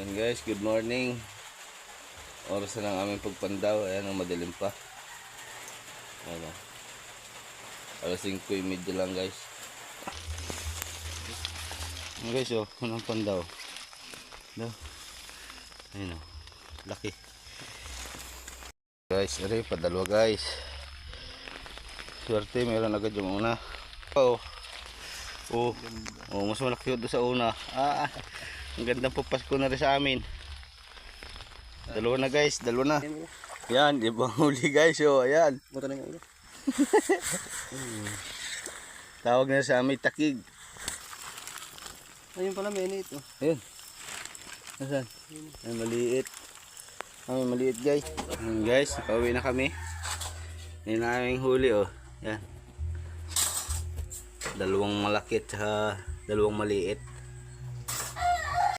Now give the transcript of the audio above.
Yan guys, good morning. Oras na ng aming pagpandaw. Ayan, ang madilim pa. Ayan o. Alas 5.30 lang guys. Ayan guys, oh, unang pandaw. No? Ayan o. Laki. Guys, ere, padalwa guys. Swerte, meron agad yung una. Oh. Oh, oh mas malaki yun sa una. Ah, ah. Ang gandang papasko na rin sa amin. Dalawa na guys, dalawa na. Yan, ba huli guys, oh, ayan. Tawag na sa amin takig. Ayun pala may ito. Ayun. Nasaan? Ay, maliit. Ay, maliit guys. Ayun guys, pauwi na kami. Yan na aming huli oh. Yan. Dalawang malaki at dalawang maliit.